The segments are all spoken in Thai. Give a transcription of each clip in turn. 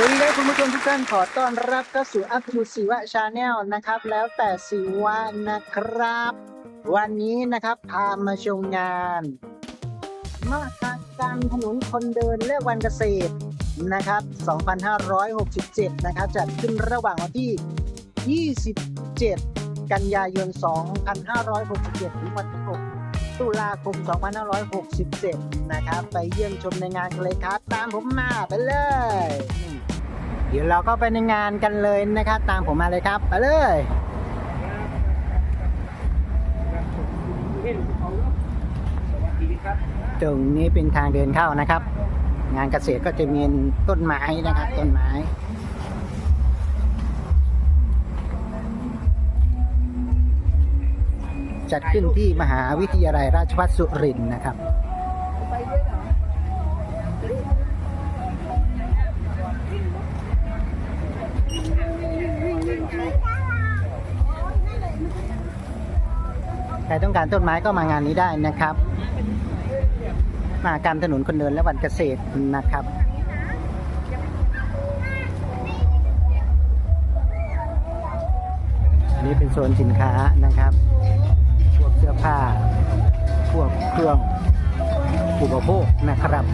สวัสดีครับคุณผู้ชมทุกท่านขอต้อนรับเข้าสู่อัพทูสิวะชาแนลนะครับ แล้วแต่สิวะนะครับ วันนี้นะครับพามาชมงานมหกรรถนนคนเดินและวันเกษตรนะครับ 2567 นะครับจัดขึ้นระหว่างวันที่ 27 กันยายน 2567 ถึงวันที่ 6 ตุลาคม 2567 นะครับ ไปเยี่ยมชมในงานกันเลยครับ ตามผมมาไปเลยนี่ เดี๋ยวเราก็ไปในงานกันเลยนะครับ ตามผมมาเลยครับไปเลยตรงนี้เป็นทางเดินเข้านะครับ งานเกษตรก็จะมีต้นไม้นะครับ ต้นไม้จัดขึ้นที่มหาวิทยาลัยราชภัฏสุรินทร์นะครับ ใครต้องการต้นไม้ก็มางานนี้ได้นะครับ มากรรถนนคนเดินและวันเกษตรนะครับอันนี้เป็นโซนสินค้านะครับ พวกเสื้อผ้า พวกเครื่องอุปโภคนะครับ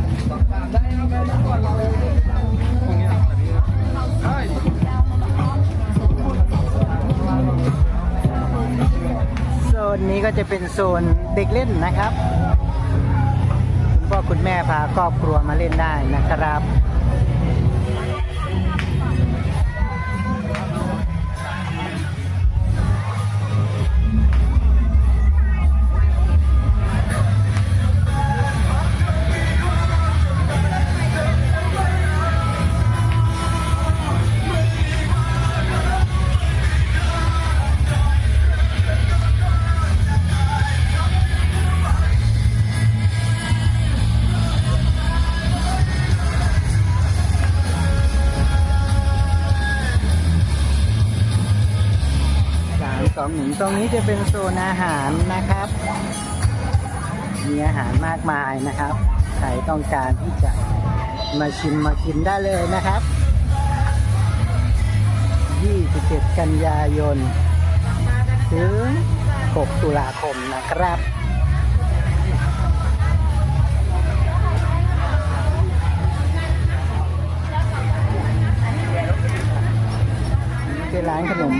นนี้ก็จะเป็นโซนเด็กเล่นนะครับ คุณพ่อคุณแม่พาครอบครัวมาเล่นได้นะครับ สามสองหนึ่งตรงนี้จะเป็นโซนอาหารนะครับ มีอาหารมากมายนะครับ ใครต้องการที่จะมาชิมมากินได้เลยนะครับ 27 กันยายน ถึง 6 ตุลาคมนะครับ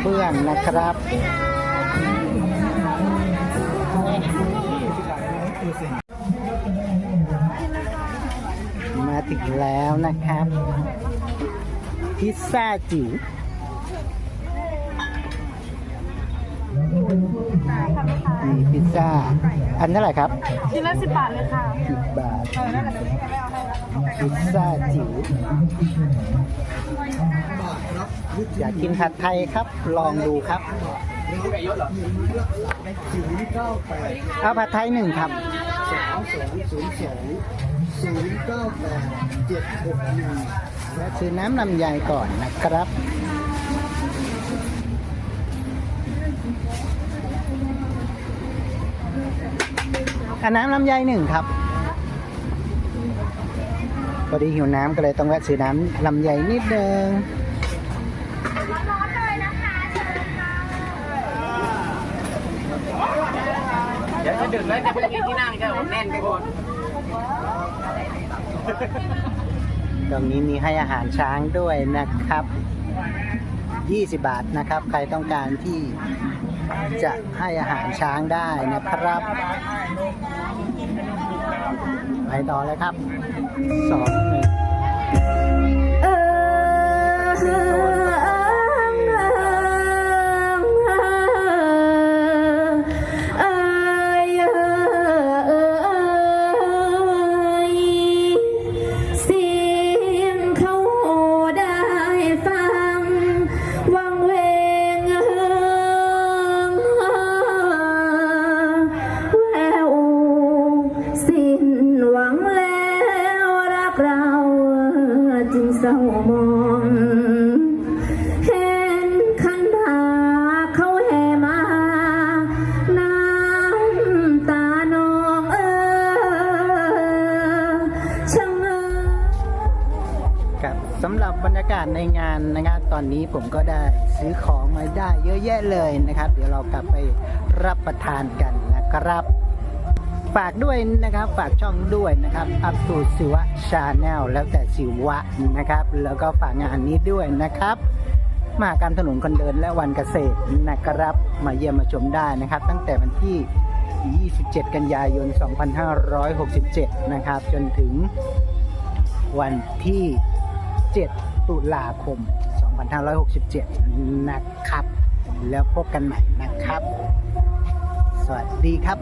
เบื้องนะครับมาถึงแล้วนะครับ พิซซ่าจิ๋ว มีพิซซ่า อันเท่าไหร่ครับชิ้นละสิบบาทเลยค่ะสิบบาทเออนั่นแหละเดี๋ยวพี่แกไม่เอาให้แล้วพิซซ่าจิ๋วอยากกินผัดไทยครับ ลองดูครับเอาผัดไทยหนึ่งครับสามสองศูนย์สองศูนย์เก้าแปดเจ็ดหกหนึ่งและซื้อน้ำลำไยก่อนนะครับ อันน้ำลำไยหนึ่งครับพอดีหิวน้ำก็เลยต้องแวะซื้อน้ำลำไยนิดนึงเดี๋ยวจะดึกแล้วจะไปกินที่นั่งจะแน่นไปหมดตรงนี้มีให้อาหารช้างด้วยนะครับ 20 บาทนะครับ ใครต้องการที่ จะให้อาหารช้างได้นะครับ ไปต่อเลยครับสองหนึ่ง ศร้ามองเห็นขันบาเขาแห่มา น้ำตานองเออช่างเออกาแฟสำหรับบรรยากาศในงานนะครับตอนนี้ผมก็ได้ซื้อของมาได้เยอะแยะเลยนะครับ เดี๋ยวเรากลับไปรับประทานกันนะครับ ฝากด้วยนะครับฝากช่องด้วยนะครับอัพตูสิวะชาแนลแล้วแต่สิวะนะครับ แล้วก็ฝากงานนี้ด้วยนะครับมหากรรมถนนคนเดินและวันเกษตรนะครับมาเยี่ยมมาชมได้นะครับ ตั้งแต่วันที่ 27 กันยายน 2567 นะครับ จนถึงวันที่ 7 ตุลาคม 2567 นะครับ แล้วพบกันใหม่นะครับ สวัสดีครับ